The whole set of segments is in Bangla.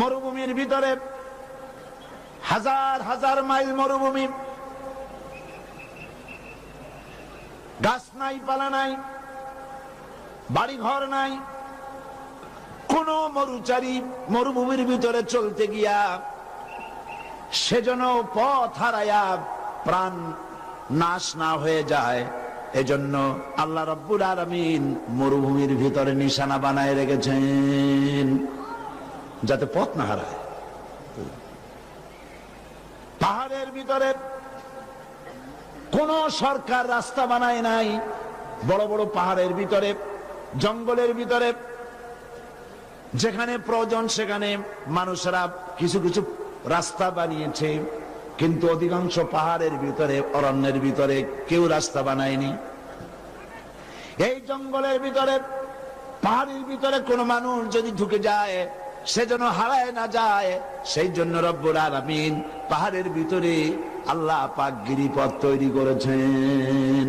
মরুভূমির ভিতরে হাজার হাজার মাইল মরুভূমি। গাছ নাই, পালা নাই বাড়ি ঘর নাই। কোন মরুচারী মরুভূমির ভিতরে চলতে গিয়া সেজন্য পথ হারায়া প্রাণ নাশ না হয়ে যায়, এজন্য আল্লাহ রব্বুল আলমিন মরুভূমির ভিতরে নিশানা বানায় রেখেছেন। যাতে পথ না হারায়। পাহাড়ের ভিতরে কোন সরকার রাস্তা বানায় নাই। বড় বড় পাহাড়ের ভিতরে, জঙ্গলের ভিতরে, যেখানে প্রয়োজন সেখানে মানুষেরা কিছু কিছু রাস্তা বানিয়েছে। কিন্তু অধিকাংশ পাহাড়ের ভিতরে, অরণ্যের ভিতরে কেউ রাস্তা বানায়নি। এই জঙ্গলের ভিতরে, পাহাড়ের ভিতরে কোনো মানুষ যদি ঢুকে যায় সে যেন হারায় না যায়। সেই জন্য রব্বুর আলামিন পাহাড়ের ভিতরে আল্লাহ পাক গিরিপথ তৈরি করেছেন।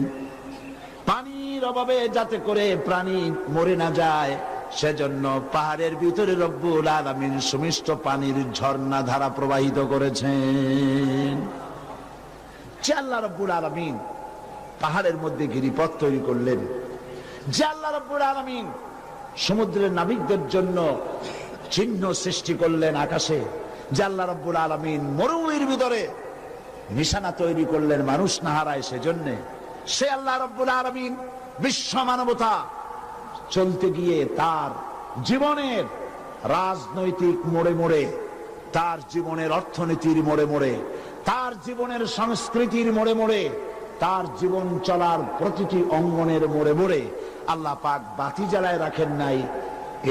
পানির অভাবে যাতে করে প্রাণী মরে না যায়, সেজন্য পাহাড়ের ভিতরে রব্বুল আলামিন সুমিষ্ট পানির ঝর্ণা ধারা প্রবাহিত করেছেন। আল্লাহ রব্বুল আলামিন পাহাড়ের মধ্যে গিরিপথ তৈরি করলেন আল্লাহ রব্বুল আলামিন সমুদ্রের নাবিকদের জন্য চিহ্ন সৃষ্টি করলেন আকাশে, যে আল্লাহ রব্বুল আলামিন মরুভূমির ভিতরে নিশানা তৈরি করলেন মানুষ না হারায় সেজন্যে। সে আল্লাহ রব্বুল আলামিন বিশ্ব মানবতা চলতে গিয়ে তার জীবনের রাজনৈতিক মোড়ে মোড়ে, তার জীবনের অর্থনীতির মোড়ে মোড়ে, তার জীবনের সংস্কৃতির মোড়ে মোড়ে, তার জীবন চলার প্রতিটি অঙ্গনের মোড়ে মোড়ে আল্লাহ পাক বাতি জ্বালায় রাখেন নাই।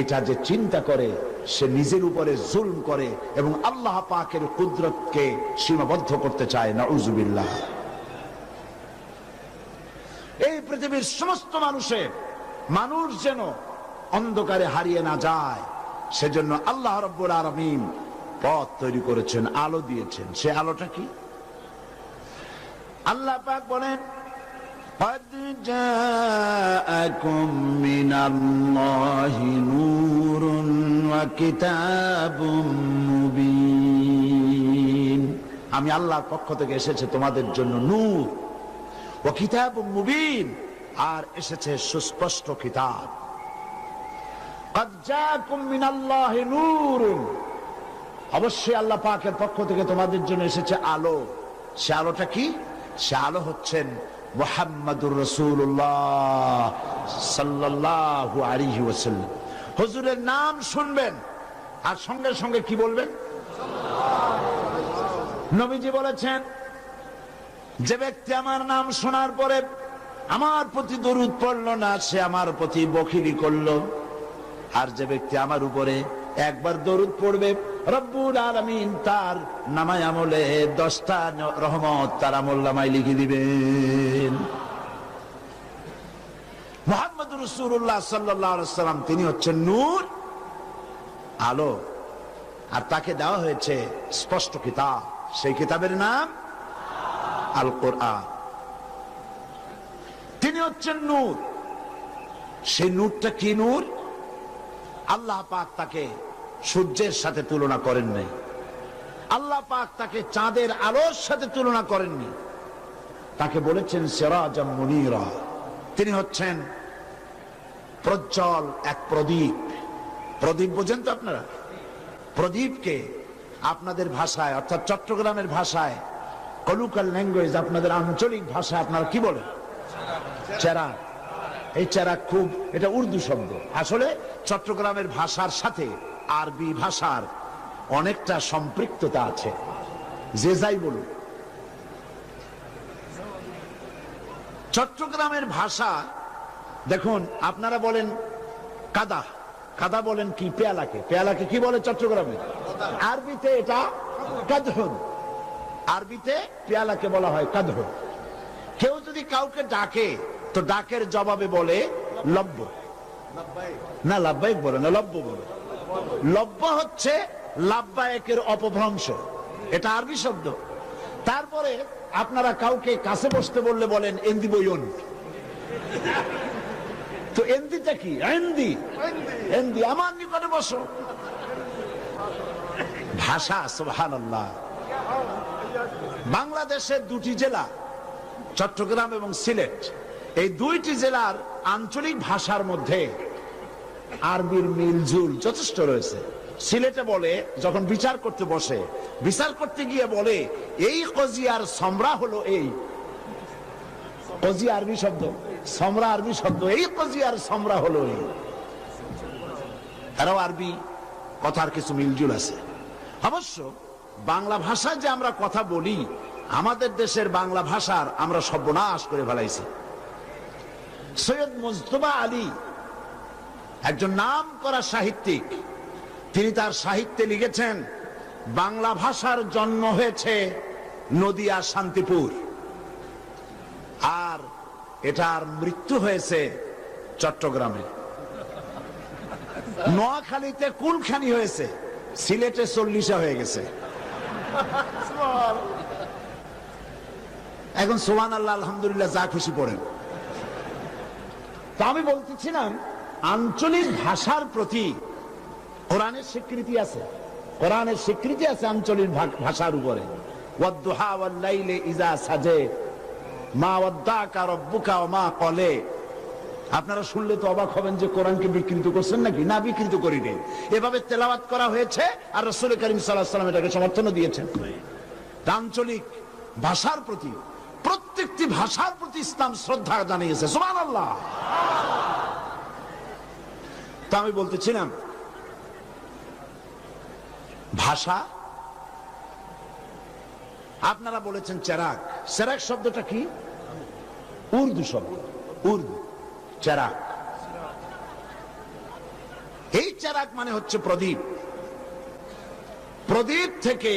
এটা যে চিন্তা করে সে নিজের উপরে জুলম করে এবং আল্লাহ পাকের কুদরতকে সীমাবদ্ধ করতে চায় না উজুবিল্লাহ এই পৃথিবীর সমস্ত মানুষের মানুষ যেন অন্ধকারে হারিয়ে না যায়, সেজন্য আল্লাহ রব্বুল আলমিন পথ তৈরি করেছেন, আলো দিয়েছেন। সে আলোটা কি? আল্লাহ পাক বলেন قد جاءكم من الله نور وكتاب مبين আমি আল্লাহর পক্ষ থেকে এসেছে তোমাদের জন্য নূর ও কিতাব মুবিন আর এসেছে সুস্পষ্ট কিতাব قد جاءكم من الله نور অবশ্যই আল্লাহ পাকের পক্ষ থেকে তোমাদের জন্য এসেছে আলো সে আলোটা কি সে আলো হচ্ছেন মোহাম্মদুর রসুল্লাহ সাল্লাল্লাহু আলাইহি ওয়াসাল্লাম। হুজুরের নাম শুনবেন, আর সঙ্গে সঙ্গে কি বলবেন? নবীজি বলেছেন, যে ব্যক্তি আমার নাম শোনার পরে আমার প্রতি দরুদ পড়ল না, সে আমার প্রতি বখিরি করল। আর যে ব্যক্তি আমার উপরে একবার দরুদ পড়বে রব্বুল আলমিন তার নামায় আমলে দশটা রহমত তার আমল লিখে দিবেন। মোহাম্মদ রসুল্লাহ সাল্লাম তিনি হচ্ছেন নূর। আলো। আর তাকে দেওয়া হয়েছে স্পষ্ট কিতাব। সেই কিতাবের নাম আল তিনি হচ্ছেন নূর। সেই নূরটা কি নূর? আল্লাহ পাক তাকে সূর্যের সাথে তুলনা করেন নাই। আল্লাহ পাক তাকে চাঁদের আলোর সাথে তুলনা করেননি। তাকে বলেছেন সেরাজাম মুনিরা। তিনি হচ্ছেন প্রজ্জ্বল এক প্রদীপ। প্রদীপ বোঝেন তো আপনারা? প্রদীপকে আপনাদের ভাষায়, অর্থাৎ চট্টগ্রামের ভাষায়, কলুকাল ল্যাঙ্গুয়েজ আপনাদের আঞ্চলিক ভাষায় আপনারা কি বলেন? চেরা। এই চেরা খুব, এটা উর্দু শব্দ। আসলে চট্টগ্রামের ভাষার সাথে আরবি ভাষার অনেকটা সম্পৃক্ততা আছে। যে যাই বলুন চট্টগ্রামের ভাষা, দেখুন, আপনারা বলেন কাদা। কাদা বলেন কি? পেয়ালাকে। পেয়ালাকে কি বলে চট্টগ্রামে? আরবিতে এটা কাদহন। আরবিতে পেয়ালাকে বলা হয় কাদহন। কেউ যদি কাউকে ডাকে, তো ডাকের জবাবে বলে লব্য না লাভবাহিক বলে না লব্য বলে। লব্য হচ্ছে লাভবায়কের অপভ্রংশ। এটা আরবি শব্দ। তারপরে আপনারা কাউকে কাছে বসতে বললে বলেন, এন্দি বইন তো এন্দিটা কি? এন্দি। এন্দি, আমার নিকটে বসো। ভাষা সুহান বাংলাদেশের দুটি জেলা, চট্টগ্রাম এবং সিলেট, এই দুইটি জেলার আঞ্চলিক ভাষার মধ্যে আরবির মিলঝুল যথেষ্ট রয়েছে। সিলেটে বলে, যখন বিচার করতে বসে, বিচার করতে গিয়ে বলে, এই কজিয়ার সম্রা হলো এই। কজি আরবি শব্দ, সম্রা আরবি শব্দ, এই কজিয়ার সম্রা হলো এই। আরবি, কথার কিছু মিলজুল আছে। অবশ্য, বাংলা ভাষায় যে আমরা কথা বলি, আমাদের দেশের বাংলা ভাষার আমরা সর্বনাশ করে ফেলাইছি। সৈয়দ মুজতবা আলী একজন নাম করা সাহিত্যিক। তিনি তার সাহিত্যে লিখেছেন, বাংলা ভাষার জন্ম হয়েছে নদিয়া, শান্তিপুর। আর এটার মৃত্যু হয়েছে চট্টগ্রামে। নোয়াখালীতে কুলখানি হয়েছে, সিলেটে চল্লিশে হয়ে গেছে। এখন সোহান আল্লাহ আলহামদুলিল্লাহ, যা খুশি পড়েন। তা আমি বলতেছিলাম আঞ্চলিক ভাষার প্রতি কোরআনের স্বীকৃতি আছে। কোরআনের স্বীকৃতি আছে আঞ্চলিক ভাষার উপরে। আপনারা শুনলে তো অবাক হবেন যে কোরআনকে বিকৃত করছেন নাকি? না বিকৃত করি নেই। এভাবে তেলাওয়াত করা হয়েছে আর রসুল করিম সাল্লাম এটাকে সমর্থনও দিয়েছেন। আঞ্চলিক ভাষার প্রতি, প্রত্যেকটি ভাষার প্রতি ইসলাম শ্রদ্ধা জানিয়েছে। সুমান আল্লাহ তা আমি বলতেছিলাম, ভাষা? আপনারা বলেছেন চেরাক চেরাক শব্দটা কি? উর্দু শব্দ। উর্দু। চেরাক এই চেরাক মানে হচ্ছে প্রদীপ। প্রদীপ থেকে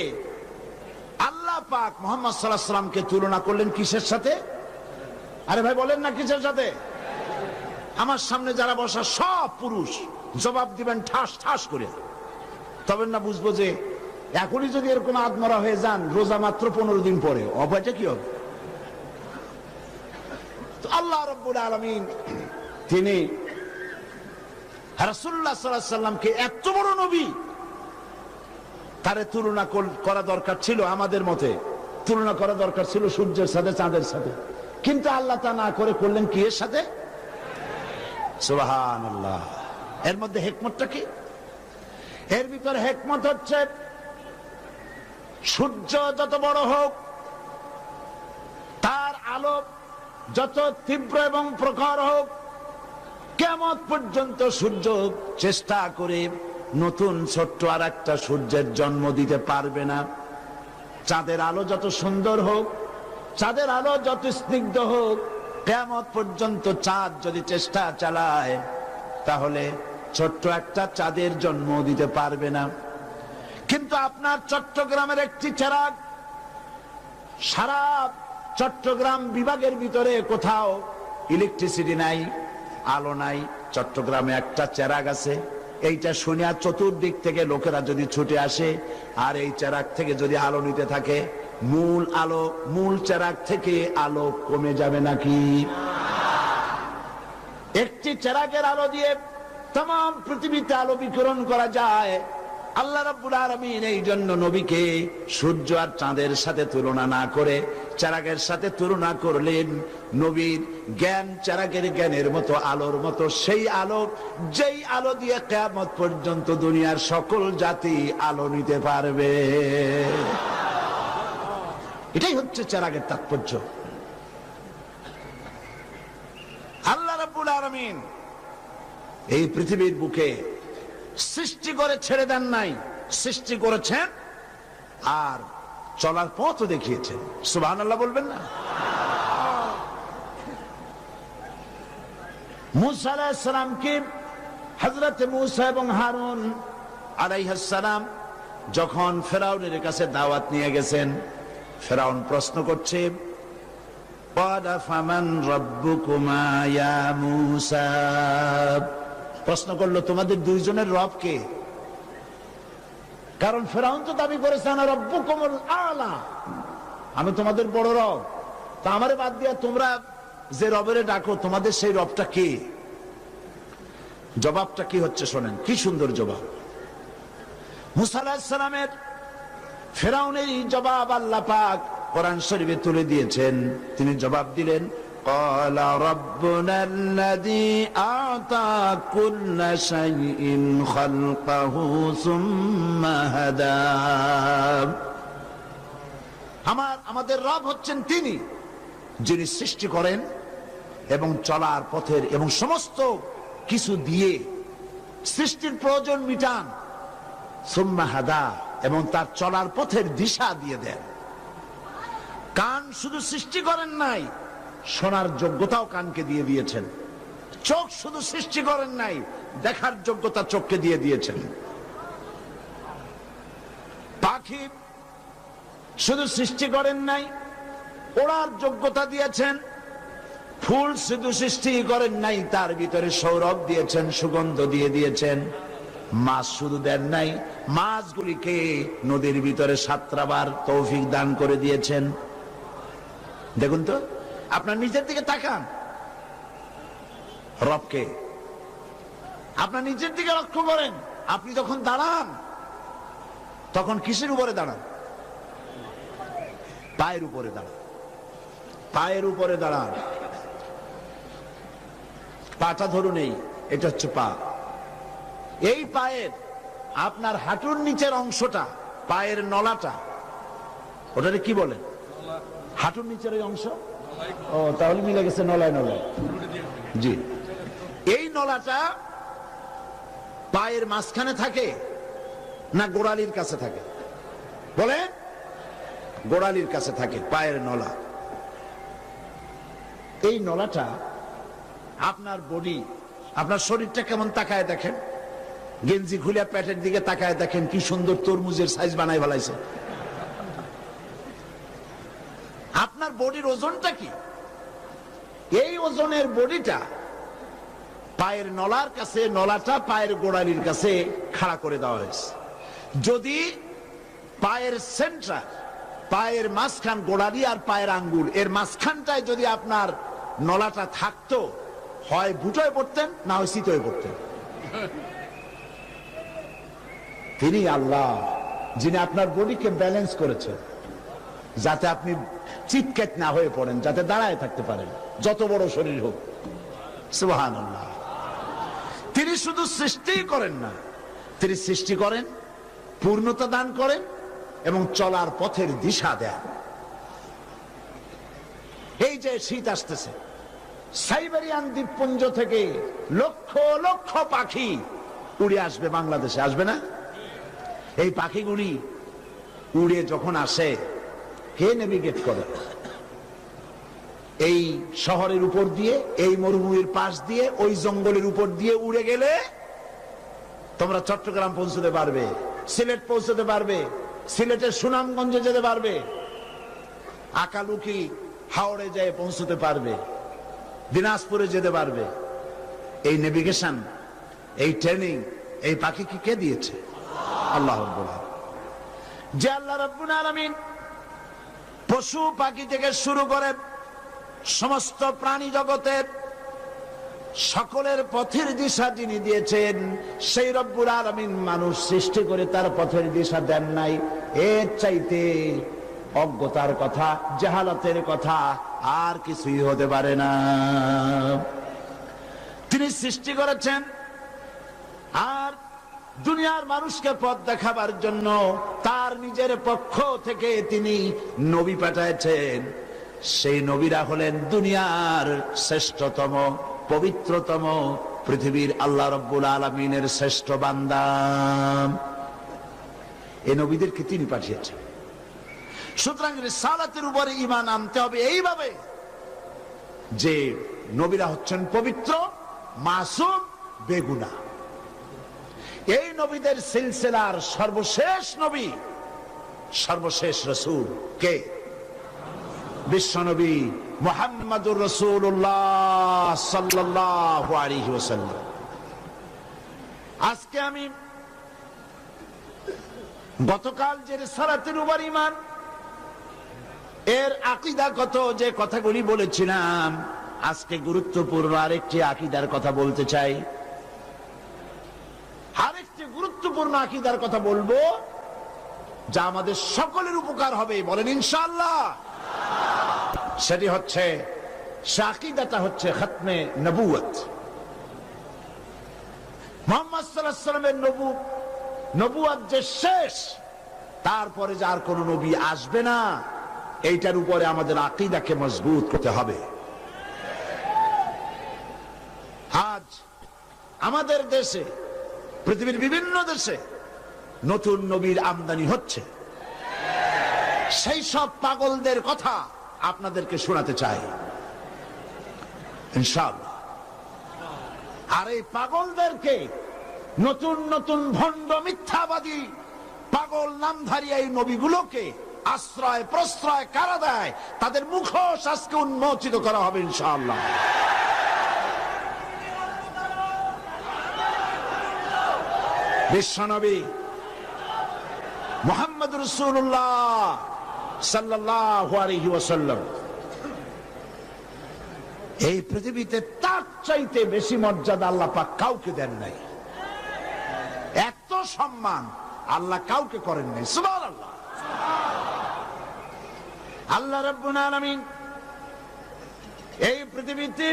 আল্লাহ পাক মোহাম্মদ সাল্লাহ সাল্লামকে তুলনা করলেন কিসের সাথে? আরে ভাই, বলেন না কিসের সাথে? আমার সামনে যারা বসা সব পুরুষ জবাব দিবেন ঠাস ঠাস করে। তবে না বুঝব যে এখনই যদি এরকম আত্মরা হয়ে যান, রোজা মাত্র পনেরো দিন পরে, অভয়টা কি হবে? আল্লাহ রব্বুল আলমিন তিনি রাসুল্লাহ সাল্লাহ সাল্লামকে এত বড় নবী তারে তুলনা করা দরকার ছিল আমাদের মতে। তুলনা করা দরকার ছিল সূর্যের সাথে, চাঁদের সাথে। কিন্তু আল্লাহ তা না করে করলেন কি এর সাথে? সুবাহান এর মধ্যে হেকমতটা কি? এর ভিতরে হেকমত হচ্ছে, সূর্য যত বড় হোক, তার আলো যত তীব্র এবং প্রখর হোক, কেমন পর্যন্ত সূর্য চেষ্টা করে নতুন ছোট্ট আর একটা সূর্যের জন্ম দিতে পারবে না, চাঁদের আলো যত সুন্দর হোক, চাঁদের আলো যত স্নিগ্ধ হোক কেমন পর্যন্ত চাঁদ যদি চেষ্টা চালায়, তাহলে ছোট্ট একটা চাঁদের জন্ম দিতে পারবে না। কিন্তু আপনার চট্টগ্রামের একটি চেরাগ, সারা চট্টগ্রাম বিভাগের ভিতরে কোথাও ইলেকট্রিসিটি নাই, আলো নাই, চট্টগ্রামে একটা চেরাগ আছে। এইটা শুনিয়া চতুর্দিক থেকে লোকেরা যদি ছুটে আসে, আর এই চেরাক থেকে যদি আলো নিতে থাকে, মূল আলো, মূল চেরাক থেকে আলো কমে যাবে নাকি? একটি চেরাকের আলো দিয়ে তাম, পৃথিবীতে আলো বিকরণ করা যায়। আল্লাহ রাব্বুল আলামিন এই জন্য নবীকে সূর্য আর চাঁদের সাথে তুলনা না করে চারাগের সাথে তুলনা করলেন। নবীর জ্ঞান চারাগের জ্ঞানের মতো, আলোর মতো, সেই আলো, যেই আলো দিয়ে কেয়ামত পর্যন্ত দুনিয়ার সকল জাতি আলো নিতে পারবে। এটাই হচ্ছে চারাগের তাৎপর্য। আল্লাহ রাব্বুল আলামিন এই পৃথিবীর বুকে সৃষ্টি করে ছেড়ে দেন নাই সৃষ্টি করেছেন আর চলার পথও দেখিয়েছেন সুবাহ আল্লাহ বলবেন না মুসা আলাহিসামকে হজরত মুসা এবং হারুন আলাইহাসালাম যখন ফেরাউনের কাছে দাওয়াত নিয়ে গেছেন ফেরাউন প্রশ্ন করছে قال فمن ربكما يا موسى প্রশ্ন করল, তোমাদের দুইজনের রব কে? কারণ ফেরাউন তো দাবি করেছে না রব্বু কোমল আলা। আমি তোমাদের বড় রব। তা আমারে বাদ দিয়া তোমরা যে রবেরে ডাকো, তোমাদের সেই রবটা কে? জবাবটা কি হচ্ছে শোনেন, কি সুন্দর জবাব। মুসা আলাহিসাল্লামের ফেরাউনের জবাব আল্লাহ পাক কোরআন শরীফে তুলে দিয়েছেন। তিনি জবাব দিলেন قال ربنا الذي أعطى كل شيء خلقه ثم هدى. আমার, আমাদের রব হচ্ছেন তিনি, যিনি সৃষ্টি করেন এবং চলার পথের এবং সমস্ত কিছু দিয়ে সৃষ্টির প্রয়োজন মিটান সুম্মা হাদা এবং তার চলার পথের দিশা দিয়ে দেন। কান শুধু সৃষ্টি করেন নাই শোনার যোগ্যতাও কানকে দিয়ে দিয়েছেন। চোখ শুধু সৃষ্টি করেন নাই, দেখার যোগ্যতা চোখকে দিয়ে দিয়েছেন। পাখি শুধু সৃষ্টি করেন নাই, ওড়ার যোগ্যতা দিয়েছেন। ফুল শুধু সৃষ্টি করেন নাই, তার ভিতরে সৌরভ দিয়েছেন, সুগন্ধ দিয়ে দিয়েছেন। মাছ শুধু দেন নাই, মাছগুলিকে নদীর ভিতরে সাতটাবার তৌফিক দান করে দিয়েছেন। দেখুন তো আপনার নিজের দিকে তাকান। রবকে। আপনার নিজের দিকে লক্ষ্য করেন। আপনি যখন দাঁড়ান তখন কিসের উপরে দাঁড়ান? পায়ের উপরে দাঁড়ান। পায়ের উপরে দাঁড়ান। পাটা ধরুন এই এটা হচ্ছে পা। এই পায়ের আপনার হাঁটুর নিচের অংশটা পায়ের নলাটা ওটারে কি বলেন হাঁটুর নিচের ওই অংশ? ও তাহলে মিলে গেছে নলায় নলায়। জি। এই নলাটা পায়ের মাঝখানে থাকে না গোড়ালির কাছে থাকে? বলে? গোড়ালির কাছে থাকে পায়ের নলা। এই নলাটা আপনার বডি আপনার শরীরটা কেমন তাকায় দেখেন? গেঞ্জি খুলে প্যাটের দিকে তাকায় দেখেন কি সুন্দর তরমুজের সাইজ বানায় ফেলাইছে। আপনার বডির ওজনটা কি? এই ওজনের বডিটা পায়ের নলার কাছে, নলাটা পায়ের গোড়ালির কাছে খাড়া করে দেওয়া হয়েছে। যদি পায়ের সেন্টার, পায়ের মাঝখান গোড়ালি আর পায়ের আঙ্গুল, এর মাঝখানটায় যদি আপনার নলাটা থাকতো, হয় বুটোয় পড়তেন না হয় শীতয়ে পড়তেন। তিনি আল্লাহ, যিনি আপনার বডিকে ব্যালেন্স করেছেন। যাতে আপনি চিৎকেট না হয়ে পড়েন, যাতে দাঁড়ায় থাকতে পারেন, যত বড় শরীর হোক। সুবাহান তিনি শুধু সৃষ্টি করেন না, তিনি সৃষ্টি করেন, পূর্ণতা দান করেন এবং চলার পথের দিশা দেন। এই যে শীত আসতেছে, সাইবেরিয়ান দ্বীপপুঞ্জ থেকে লক্ষ লক্ষ পাখি উড়ে আসবে বাংলাদেশে, আসবে না? এই পাখিগুলি উড়ে যখন আসে কে নেভিগেট করে। এই শহরের উপর দিয়ে, এই মরুভূমির পাশ দিয়ে, ওই জঙ্গলের উপর দিয়ে উড়ে গেলে তোমরা চট্টগ্রাম পৌঁছতে পারবে, সিলেট পৌঁছতে পারবে, সিলেটের সুনামগঞ্জে যেতে পারবে, আকালুকি হাওড়ে যেয়ে পৌঁছতে পারবে, দিনাজপুরে যেতে পারবে। এই নেভিগেশন এই ট্রেনিং এই পাখিকে কে দিয়েছে? আল্লাহ যে আল্লাহ রব্বুল আলামিন পশু পাখি থেকে শুরু করে সমস্ত প্রাণী জগতের সকলের পথের দিশা যিনি দিয়েছেন। সেই রব্বুর আলমিন মানুষ সৃষ্টি করে তার পথের দিশা দেন নাই। এর চাইতে অজ্ঞতার কথা, জাহালাতের কথা আর কিছুই হতে পারে না। তিনি সৃষ্টি করেছেন আর দুনিয়ার মানুষকে পথ দেখাবার জন্য তার নিজের পক্ষ থেকে তিনি নবী পাঠাইছেন। সেই নবীরা হলেন দুনিয়ার শ্রেষ্ঠতম, পবিত্রতম, পৃথিবীর আল্লাহ রব্বুল আলমিনের শ্রেষ্ঠ বান্দা। এই নবীদেরকে তিনি পাঠিয়েছেন। সুতরাং সালাতের উপরে ইমান আনতে হবে এইভাবে যে নবীরা হচ্ছেন পবিত্র, মাসুম, বেগুনা। এই নবীদের সিলসিলার সর্বশেষ নবী, সর্বশেষ রসুল কে? বিশ্বনবী মোহাম্মদুর রসুল্লাহ আজকে আমি গতকাল যে সালাতের উপর ইমান এর আকিদাগত যে কথাগুলি বলেছিলাম, আজকে গুরুত্বপূর্ণ আরেকটি আকিদার কথা বলতে চাই। আরেকটি গুরুত্বপূর্ণ আকিদার কথা বলব, যা আমাদের সকলের উপকার হবে, বলেন ইনশাল্লাহ সেটি হচ্ছে শাকিদাটা হচ্ছে খতমে নবুয়ত মোহাম্মদ সাল্লামের নবু নবুয়াত যে শেষ, তারপরে যার কোন নবী আসবে না, এইটার উপরে আমাদের আকিদাকে মজবুত করতে হবে। আজ আমাদের দেশে পৃথিবীর বিভিন্ন দেশে নতুন নবীর আমদানি হচ্ছে। সেই সব পাগলদের কথা আপনাদেরকে শোনাতে চাই। আর এই পাগলদেরকে নতুন নতুন ভণ্ড মিথ্যাবাদী পাগল নামধারী এই নবীগুলোকে আশ্রয় প্রশ্রয় কারা দেয়, তাদের মুখোশ আজকে উন্মোচিত করা হবে ইনশাআল্লাহ। বিশ্বনবী মোহাম্মদ রসুল্লাহ সাল্লাহ এই পৃথিবীতে তার চাইতে বেশি মর্যাদা আল্লাহ পাক কাউকে দেন নাই। এত সম্মান আল্লাহ কাউকে করেন নাই। সুবহান আল্লাহ আল্লাহ রব্বুল আলামিন এই পৃথিবীতে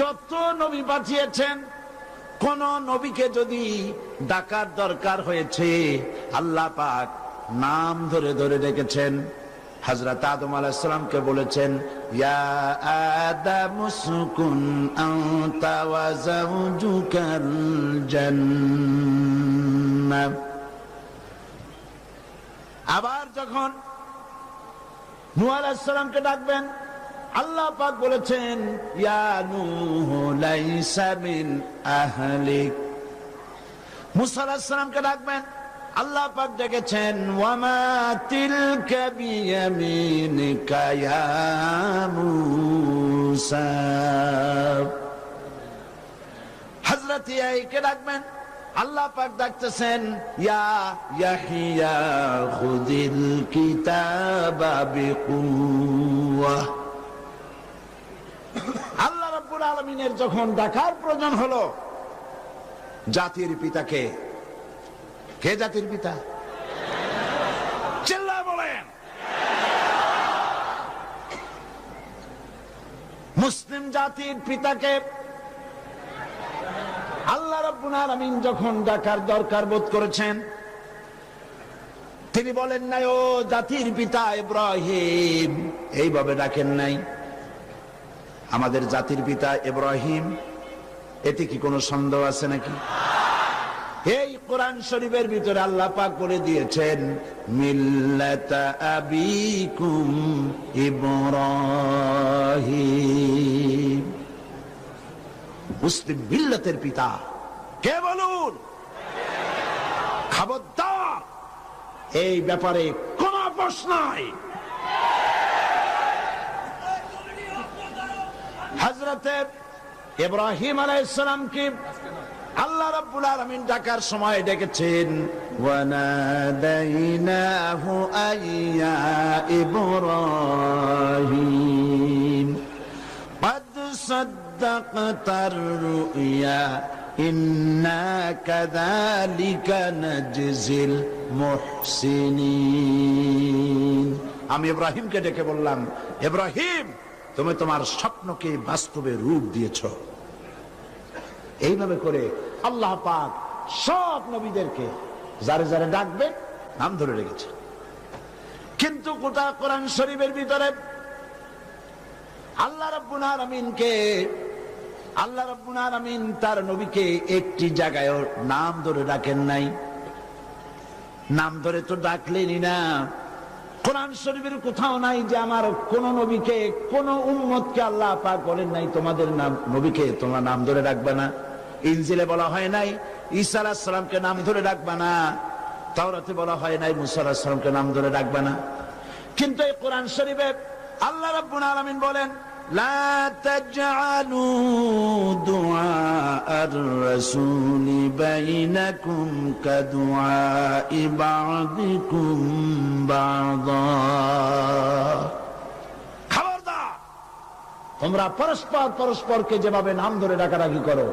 যত নবী পাঠিয়েছেন কোন নবীকে যদি ডাকার দরকার হয়েছে, আল্লাহ পাক নাম ধরে ধরে ডেকেছেন। হজরত আদম আলাহিসামকে বলেছেন আবার যখন নূহ আলাইহিস ডাকবেন আল্লাহ পাক বলেছেন, ইয়া নূহ লাইসা মিন আহলিক। মুসা আলাইহিস সালামকে ডাকবেন। আল্লাহ পাক ডেকেছেন, ওয়ামা মূসা। হযরত ইয়াইকে ডাকবেন। আল্লাহ পাক ডাকতেছেন, ইয়া ইয়াহিয়া খুদিল কিতাবা রাব্বুল আলামিনের যখন ডাকার প্রয়োজন হলো, জাতির পিতাকে, কে জাতির পিতা? চিল্লা বলেন। মুসলিম জাতির পিতাকে আল্লাহ রাব্বুল আলামিন যখন ডাকার দরকার বোধ করেছেন, তিনি বলেন নাই ও জাতির পিতা ইব্রাহিম। এইভাবে ডাকেন নাই। আমাদের জাতির পিতা ইব্রাহিম, এতে কি কোনো সন্দেহ আছে নাকি? এই কোরআন শরীফের ভিতরে আল্লাহ পাক বলে দিয়েছেন মুসলিম মিল্লাতের পিতা। কে বলুন? খবরদার। এই ব্যাপারে কোন আপোষ নাই। হজরতে ইব্রাহিম আলাইসালামকে আল্লাহ রাব্বুল আলামিন ডাকার সময় ডেকেছেন ওয়ানাদাইনাহু আইয়া ইব্রাহিম قد صدقت الرؤيا إنا كذلك نجزي المحسنين আমি ইব্রাহিমকে ডেকে বললাম ইব্রাহিম তুমি তোমার স্বপ্নকে বাস্তবে রূপ দিয়েছ। এইভাবে করে আল্লাহ পাক সব নবীদেরকে যারে যারে ডাকবে, নাম ধরে রেখেছে। কিন্তু গোটা কোরআন শরীফের ভিতরে আল্লাহ রাব্বুল আলামিনকে, আল্লাহ রাব্বুল আলামিন তার নবীকে একটি জায়গায় নাম ধরে ডাকেন নাই। নাম ধরে তো ডাকলেনই না। কোরআন শরীফের কোথাও নাই যে আমার কোন নবীকে, কোন উম্মতকে আল্লাহ পাক বলেন নাই, তোমাদের নাম, নবীকে তোমার নাম ধরে রাখবে না। ইনজিলে বলা হয় নাই, ঈসা আলাহিস সালামকে নাম ধরে রাখবে না। তাওরাতে বলা হয় নাই, মুসা আলাহিস সালামকে নাম ধরে রাখবে না। কিন্তু এই কোরআন শরীফে আল্লাহ রাব্বুল আলামিন বলেন لا تجعلوا دعاء الرسول بينكم كدعاء بعضكم بعضا খবরদার তোমরা পরস্পর পরস্পরকে যেভাবে নাম ধরে ডাকাডাকি করো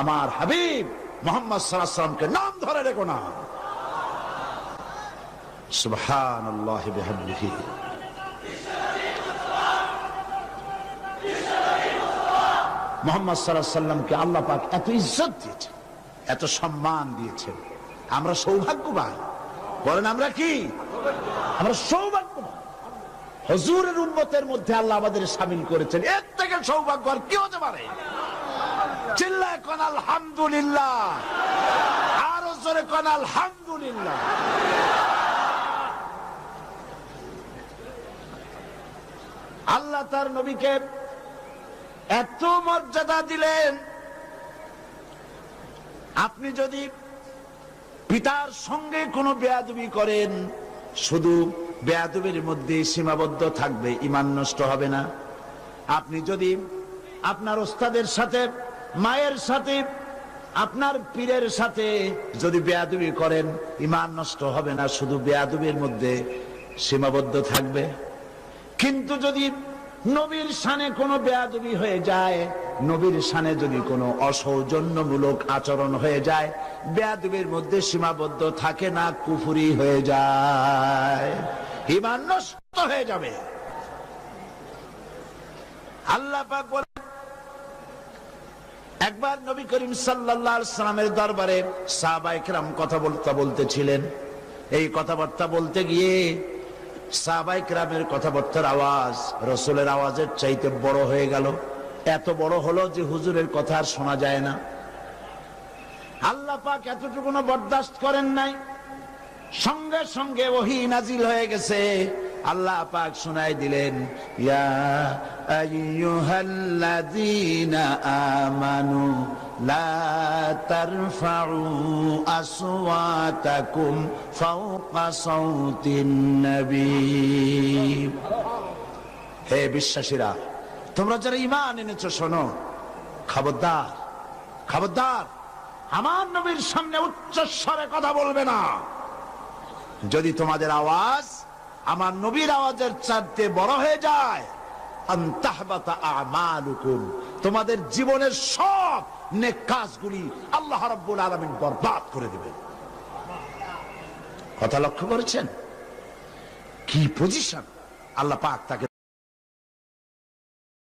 আমার হাবিব মোহাম্মদ সাল্লাল্লাহু আলাইহি ওয়াসাল্লামকে নাম ধরে রেখো না সুবহানাল্লাহি বিহামদিহি মোহাম্মদ সাল্লাহ সাল্লামকে আল্লাহ পাক এত ইজ্জত দিয়েছেন, এত সম্মান দিয়েছেন। আমরা সৌভাগ্যবান। বলেন আমরা কি? আমরা সৌভাগ্যবান। হজুরের উন্মতের মধ্যে আল্লাহ আমাদের সামিল করেছেন। এর থেকে সৌভাগ্য আর কি হতে পারে। চিল্লায় কোন আলহামদুলিল্লাহ, আরও জোরে কোন আলহামদুলিল্লাহ। আল্লাহ তার নবীকে এত মর্যাদা দিলেন। আপনি যদি পিতার সঙ্গে কোনো বেয়াদবি করেন, শুধু বেয়াদবির মধ্যে সীমাবদ্ধ থাকবে, ইমান নষ্ট হবে না। আপনি যদি আপনার ওস্তাদের সাথে, মায়ের সাথে, আপনার পীরের সাথে যদি বেয়াদবি করেন, ইমান নষ্ট হবে না, শুধু বেয়াদবির মধ্যে সীমাবদ্ধ থাকবে। কিন্তু যদি নবীর সানে কোনো বেয়াদবি হয়ে যায়, নবীর সানে যদি কোনো অসৌজন্যমূলক আচরণ হয়ে যায়, বেয়াদবির মধ্যে সীমাবদ্ধ থাকে না, কুফুরি হয়ে যায়। ইমান নষ্ট হয়ে যাবে। আল্লাহ পাক বলেন একবার নবী করিম সাল্লাল্লাহু সাল্লামের দরবারে সাহাবায়ে কেরাম কথা বলতে বলতেছিলেন। এই কথাবার্তা বলতে গিয়ে সাহাবাই ক্রামের কথাবার্তার আওয়াজ, রসুলের আওয়াজের চাইতে বড় হয়ে গেল। এত বড় হলো যে হুজুরের কথা আর শোনা যায় না। আল্লাহ পাক এতটুকু বরদাস্ত করেন নাই। সঙ্গে সঙ্গে ওহি নাজিল হয়ে গেছে। আল্লাহ পাক শোনাই দিলেন, ইয়া আইয়ুহাল্লাযীনা আমানু লা তারফাউ আসওয়াতাকুম ফাওকা সাউতিন নবী হে বিশ্বাসীরা, তোমরা যারা ইমান এনেছো, শোনো। খবরদার খবরদার, আমার নবীর সামনে উচ্চ স্বরে কথা বলবে না। যদি তোমাদের আওয়াজ আমার নবীর আওয়াজের চারতে বড় হয়ে যায় তোমাদের জীবনের সব নেক কাজগুলি আল্লাহ রাব্বুল আলামিন বরবাদ করে দেবে কথা লক্ষ্য করেছেন? কি পজিশন আল্লাহ পাক তাকে